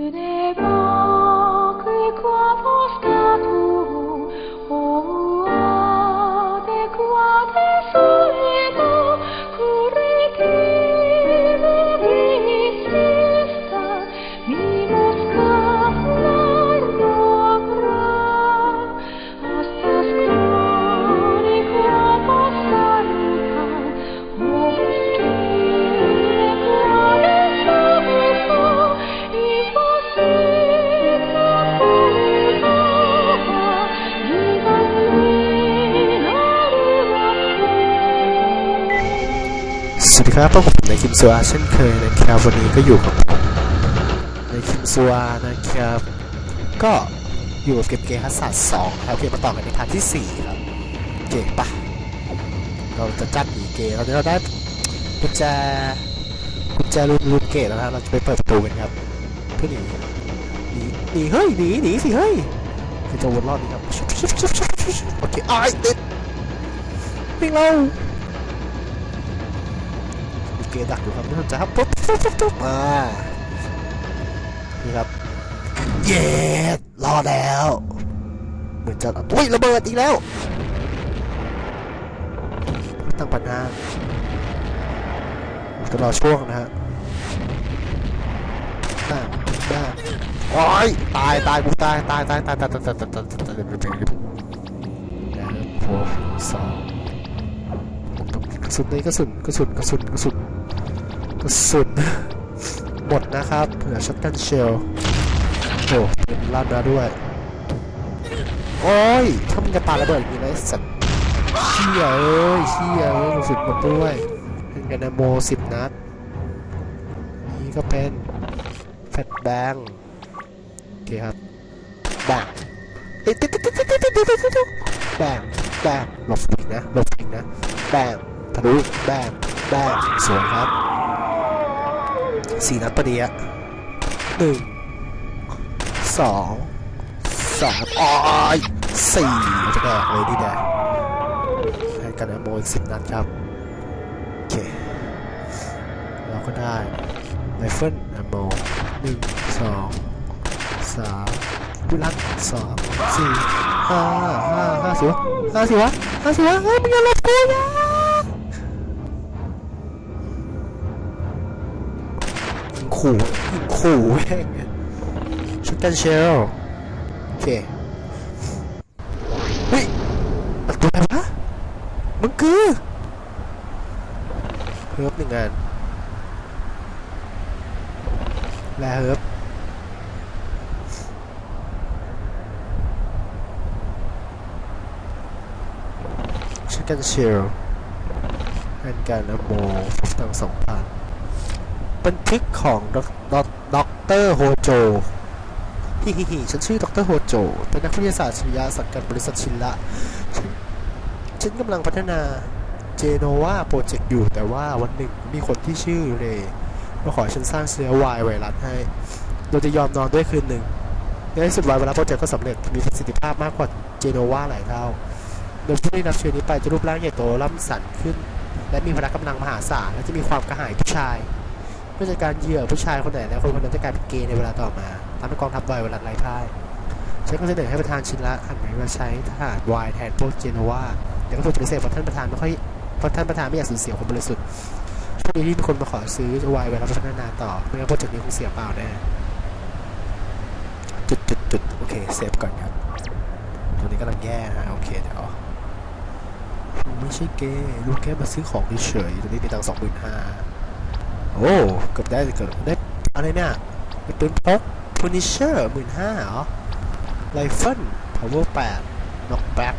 Today ครับพวกผมในคิมซัวเช่นเคยนะครับวันนี้ก็อยู่กับผมในคิมซัวนะครับ ก็อยู่กับเกมเกมฮัสซัสสองครับเกมมาต่อกันในพาร์ทที่สี่ครับเก๋ปะเราจะจัดหนีเกตอนนี้เราได้กุญแจกุญแจรูนรูนเกตแล้วนะเราจะไปเปิดประตูกันครับเพื่อหนีหนีหนีเฮ้ยหนีหนีสิเฮ้ยจะจะวนรอดนี่ครับโอเคอ้ายติดวิ่งเรามี เกดักอยู่ครับไม่สนใจครับปุ๊บปุ๊บปุ๊บปุ๊บมานี่ครับเย็ดรอดแล้วเหมือนจะอุ้ยระเบิดอีกแล้วตั้งปัญหาจะรอช่วงนะฮะหน้าหน้าโอ้ยตายตายกูตายตายตายตายตายตายตายตายตายตายตายตายตายตายโอ้สองกระสุนนี้กระสุนกระสุนกระสุนกระสุน สุดหมดนะครับเผื่อช็อตกันเชลโอ้ลั่นมาด้วย โอ้ยถ้ามันจะปาระเบิดอย่างนี้นะสัตว์เชี่ยเอ้ยเชี่ยเอ้ยสุดหมดด้วยเป็นกันโมสิบนัด นี่ก็เป็นแฟตแบงโอเคครับแบงแบงแบงหลบอีกนะหลบอีกนะแบงทะลุแบงแบงสวยครับ สี่นัดประเดียหนึ่งสองสามอ้อยสี่จะแดกเลยดีแดกให้กันนะโมอีกสิบนัดครับ โอเค เราก็ได้ไรเฟิลอะโมหนึ่งสองสามบุลันสองสี่ห้าห้าห้าสิวะห้าสิวะห้าสิวะเฮ้ยมึงอย่าหลบกูนะ ขู่ยิงขู่แม่งชุดกันเชลโอเคเฮ้ยอัดตัวอะไรวะมึงคือเฮิร์บหนึ่งงานแลเฮิร์บชุดกันเชลแอนการนโมฟุตตังสองพัน บันทึกของด็อกเตอร์โฮโจฮิฮิฮิฉันชื่อดรโฮโจ เป็นนักวิทยาศาสตร์ชีวะสังกัดบริษัทชินละ ฉันกำลังพัฒนาเจโนวาโปรเจกต์อยู่ แต่ว่าวันหนึ่งมีคนที่ชื่อเรย์มาขอฉันสร้างเชื้อวายไวรัสให้ เราจะยอมนอนด้วยคืนหนึ่งในที่สุดวายไวรัสโปรเจกต์ก็สำเร็จ มีประสิทธิภาพมากกว่าเจโนวาหลายเท่าโดยผู้ได้รับเชื้อนี้ไปจะรูปร่างใหญ่โตล่ำสันขึ้น และมีพละกำลังมหาศาลและจะมีความกระหายผู้ชาย เพื่อจัดการเหยื่อผู้ชายคนไหนแล้วคนคนนั้นจะกลายเป็นเกย์ในเวลาต่อมาทำให้กองทัพวายเวลาไร้พ่ายฉันก็เสนอให้ประธานชินละหันมาใช้ทหารวายแทนพวกเจโนวาแต่ก็ถูกปฏิเสธเพราะท่านประธานไม่ค่อยเพราะท่านประธานไม่อยากสูญเสียคนบริสุทธิ์โช่วงนี้ที่มีคนมาขอซื้อวายเวลาพัฒนาต่อไม่งั้นโปรเจกต์นี้คงเสียเปล่าแน่จุดจุดจุดโอเคเซฟก่อนครับตัวนี้กำลังแย่ฮะโอเคเดี๋ยวไม่ใช่เกย์ลูกแค่มาซื้อของเฉยๆตัวนี้มีตังสองหมื่นห้า โอ้เกือบได้เกือบได้อะไรเนี่ยเป็นปืนพกพูนิเชอร์หมื่นห้าเหรอไรเฟิลพาวเวอร์แปดน็อกแบ็ก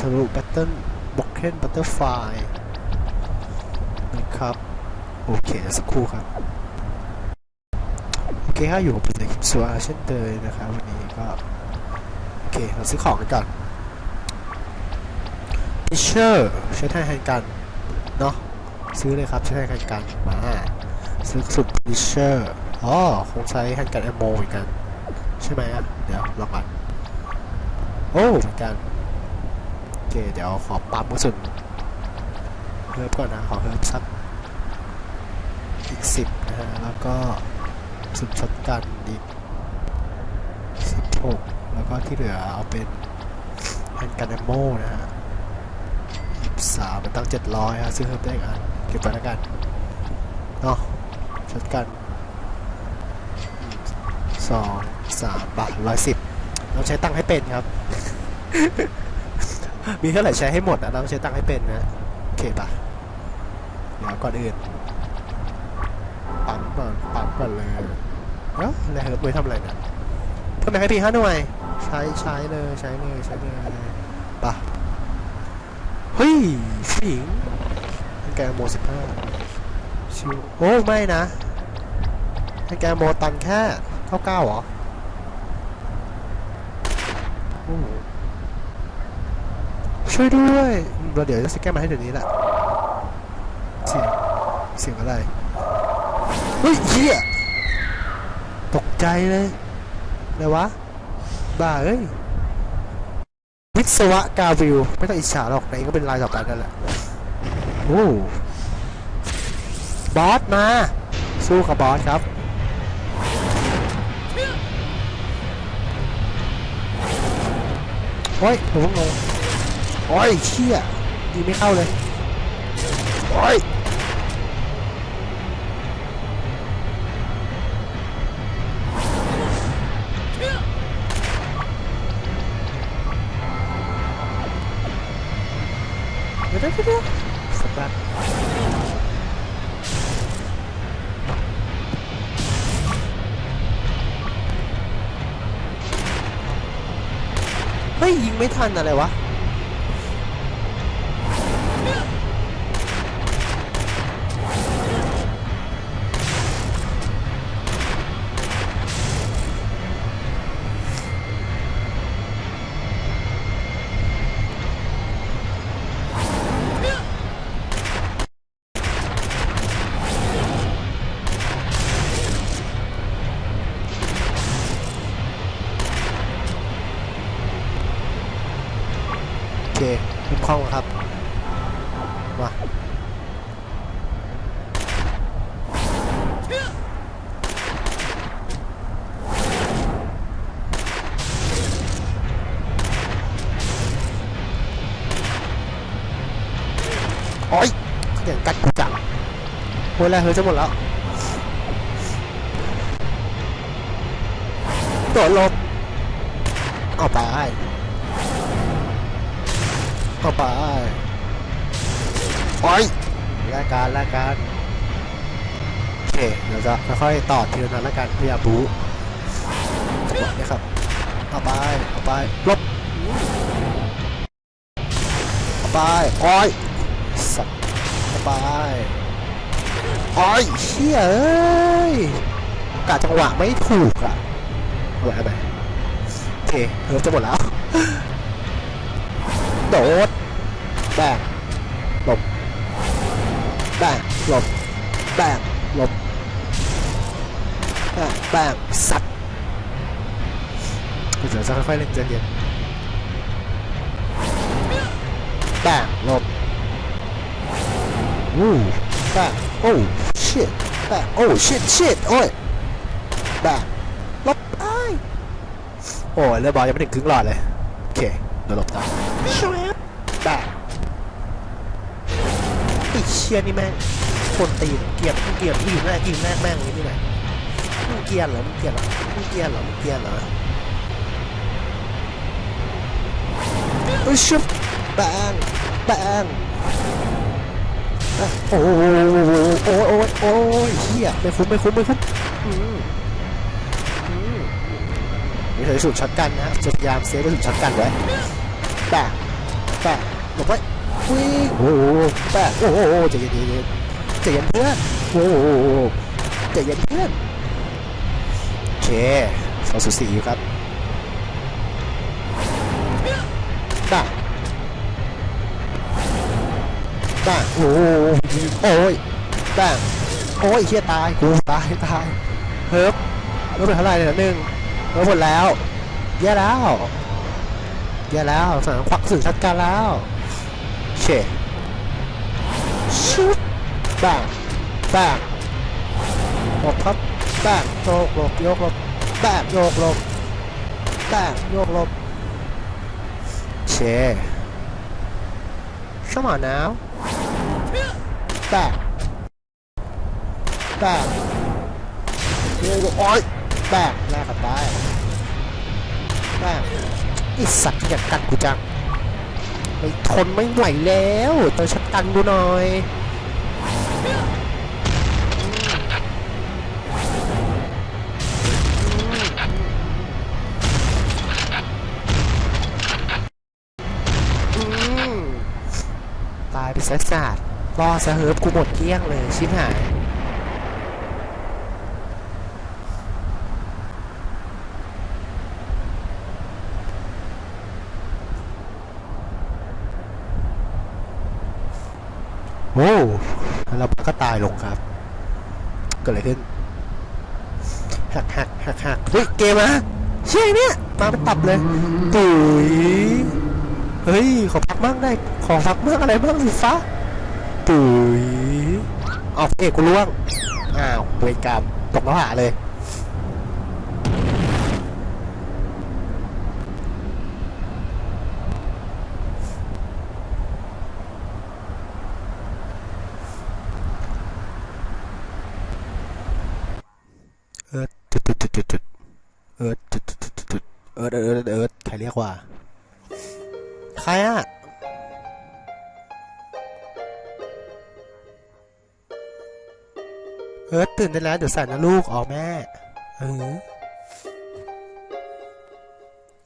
สรุปแบตเทิลบ็อกเคนบัตเตอร์ไฟนะครับ โอเค สักครู่ครับ โอเคครับอยู่กับผมในคลิปสัวเช่นเดิมนะครับ วันนี้ก็ โอเค เราซื้อของกันก่อนพิเชอร์ใช้ท่าแทนกัน เนาะ ซื้อเลยครับใช้แฮนด์กันมาซื้อสุดพิเชอร์อ๋อคงใช้แฮนกันแอมโมเหมือนกัน ใช่ไหมอะ เดี๋ยวลองกันโอ้เหมือนกันโอเคเดี๋ยวขอปั๊มกระสุนเฮิร์บก่อนนะ ขอเฮิร์บสักอีกสิบนะฮะแล้วก็สุดช็อตกันอีกสิบหกแล้วก็ที่เหลือเอาเป็นแฮนด์กันแอมโมนะฮะสามมันตั้งเจ็ดร้อยฮะซื้อเพิ่มได้อีกอัน ก็บไปแล้วกันเนาะช็อตกันสองสามบาทร้อยสิบเราใช้ตังค์ให้เป็นครับ มีเท่าไหร่ใช้ให้หมดอะเราต้องใช้ตังค์ให้เป็นนะโอเคปะเดี๋ยวก่อนอื่นปั๊มก่อนปั๊มก่อนเลยเอ้าอะไรเฮิร์บไว้ทำอะไรเนี่ยเพิ่มแม็กให้พี่ห้าหน่วยใช้ใช้เลยใช้เลยใช้เลยปะเฮ้ยผู้หญิง แกโมสิบห้าชิวโอ้ไม่นะให้แกโมตันแค่เท่าเก้าเหรอช่วยด้วยเราเดี๋ยวจะสแกนมาให้เดี๋ยวนี้แหละเสียงเสียงอะไรเฮ้ยเฮียตกใจเลยอะไรวะบ้าเอ้ยวิศวะกาวิว ไม่ต้องอิจฉาหรอกไหนก็เป็นลายต่อไปนั่นแหละ โอ้บอสมา สู้กับบอสครับโอ้ยผมงงโอ้ยเชี่ยยิงไม่เข้าเลยโอ้ยเดี๋ยวเดี๋ยว สักแป๊บเฮ้ยยิงไม่ทันอะไรวะ อ้ยแล้วเฮ้ยจะหมดแล้วโดดหลบเอาไปเข้าไปโอ้ยรายการรายการโอเคเดี๋ยวจะค่อยๆต่อทีละนั้นล้วกันพยายามบู๊จังหวะนี้ครับเอาไปเอาไปลบเอาไปโอ้ยสัตว์เอาไป โอ้ยเชี่ยเอ้ยกะจังหวะไม่ถูกอะเอาไปเอาไปโอเคเริ่มจะหมดแล้ว โดดแบกหลบแบกหลบแบกหลบแบกแบกสัตว์เดี๋ยวจะค่อยๆเล่นใจเย็นแบกหลบวู้แบกโอ้ ชิตแบกโอ้ชิตชิตโอ้ยแบกหลบไอ้ายโอ้ยเรือบอลยังไม่ถึงครึ่งหลอดเลย โอเคเดี๋ยวหลบได้ชวบแบบไอ้เชียนี่แม่งคนตีนเกลียดเกลียดยิงแม่งยิงแม่งแม่งอย่างนี้นี่แหละมึงเกลียดเหรอมึงเกลียดเหรอมึงเกลียดเหรอมึงเกลียดเหรอเอ้ยชุบแบงแบงอะ โอ้โหโอ้ยโอ้ยโอ้ยเฮียไม่คุ้มไม่คุ้มไม่คุ้มอืมอืมนี่คือสูตรช็อตกันนะจะพยายามเซฟไว้สูตรช็อตกันไว้แปะแปะหลบไว้วิ่งโอ้โหแปะโอ้โหใจเย็นๆใจเย็นเพื่อนโอ้โหใจเย็นเพื่อนโอเคสองสูสีอยู่ครับ โอ้โหโอ้ยแปะโอ้ยเฮียตายกูตายตายเฮิร์บเฮิร์บเป็นเท่าไหร่เนี่ยหนึ่งเฮิร์บหมดแล้วแย่แล้วแย่แล้วสนามควักสื่อชัดกันแล้วเชชุบแบงแบงหมดครับแบกโยกหลบโยกหลบแบโยกหลบแบโยกหลบเช Come on now back back โอ้โอ้ย back แลกกันไป back ไอสัตว์อยากกัดกูจังไม่ทนไม่ไหวแล้วเติมชักกันกูหน่อยตายไปซะศาสตร์ รอซะเฮิร์บกูหมดเกลี้ยงเลย ชิบหาย โอ้แล้วก็ตายลงครับ เกิดอะไรขึ้น หักหักหักหักเฮ้ย เกมอะเชี่ยเนี่ยมาเป็นตับเลยตุ๋ยเฮ้ย ขอพักมั่งได้ ขอพักมั่งอะไรบ้างสิฟ้า ตุ๋ยออกเอกกูล่วง อ้าวเวรกรรมตกแล้วหาเลย เอิร์ดจุดจุดจุดจุดจุดเอิร์ดจุดจุดจุดจุดจุดเอิร์ดเอิร์ดเอิร์ดใครเรียกว่า ใครอะ อิร์ดตื่นได้แล้ว เดี๋ยวใส่นะลูกอ๋อแม่เออ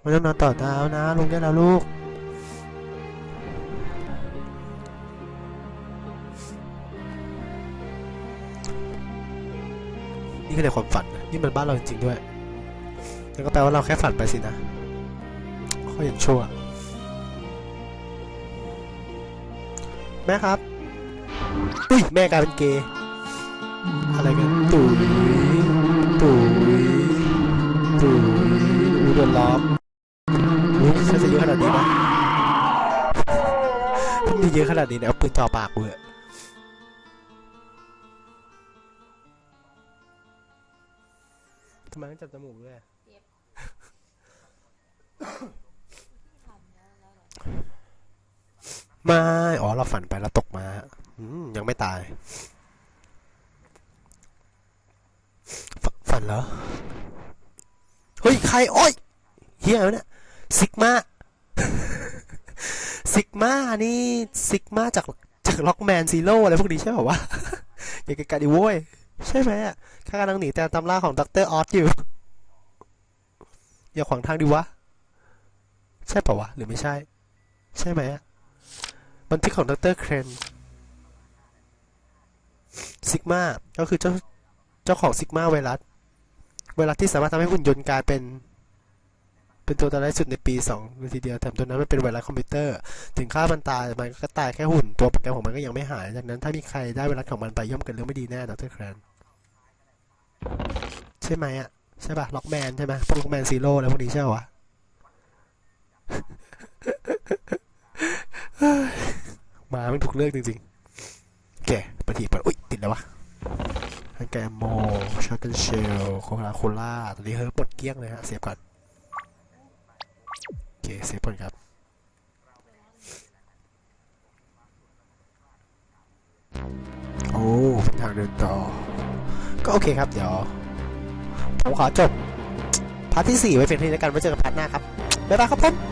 ไม่ต้องนอนต่อดาวนะลุงได้แล้วลูกนี่คือในความฝันนะนี่มันบ้านเราจริงๆด้วยแล้วก็แปลว่าเราแค่ฝันไปสินะข้อยังชั่ว แม่ครับ อุ้ย แม่กลายเป็นเกย์ อะไรกันตุ๋ยตุ๋ยตุ๋ยอูโดนล้อมอุ้ยฉันจะเยอะขนาดนี้นะถ้ามีเยอะขนาดนี้เนี่ยเอาปืนจ่อปากกูเหอะทำไมต้องจับจมูกด้วยไม่ อ๋อ เราฝันไปแล้วตกมาอืมยังไม่ตาย ฝันเหรอ เฮ้ย ใคร โอ้ยเฮียเนี่ยซิกมาซิกมานี่ซิกมาจากจากล็อกแมนซีโร่อะไรพวกนี้ใช่เปล่าวะอย่าไกลๆดิโว้ย ใช่ไหมอะข้ากำลังหนีแต่ตำราของด็อกเตอร์ออสอยู่ อย่าขวางทางดิวะ ใช่เปล่าวะ หรือไม่ใช่ ใช่ไหมอะบันทึกของดรเคนซิกมาก็คือเจ้า เจ้าของซิกมาไวรัสไวรัสที่สามารถทำให้หุ่นยนต์กลายเป็น เป็นตัวตายสุดในปีสองนาทีเดียวแต่ตัวนั้นมันเป็นไวรัสคอมพิวเตอร์ ถึงฆ่ามันตายมันก็ตายแค่หุ่นตัวโปรแกรมของมันก็ยังไม่หายจากนั้นถ้ามีใครได้ไวรัสของมันไปย่อมเกิดเรื่องไม่ดีแน่ดรแคนใช่ไหมอะใช่ป่ะล็อกแมนใช่ไหมพวกล็อกแมนซีโร่อะไรพวกนี้ใช่ป่ะวะมาไม่ถูกเลือกจริงๆโอเคปฏิบัติอุ้ยติดแล้ววะ แกมโมช็อตเกนเชลโคคาโคล่าตอนนี้เฮิร์บหมดเกลี้ยงเลยฮะเสียบก่อนโอเคเสียบก่อนครับโอ้เป็นทางเดินต่อ ก็โอเคครับ เดี๋ยวผมขอจบพาร์ทที่ 4 ไว้เพียงเท่านี้แล้วกันไว้เจอกันพาร์ทหน้าครับ บ๊ายบายครับผม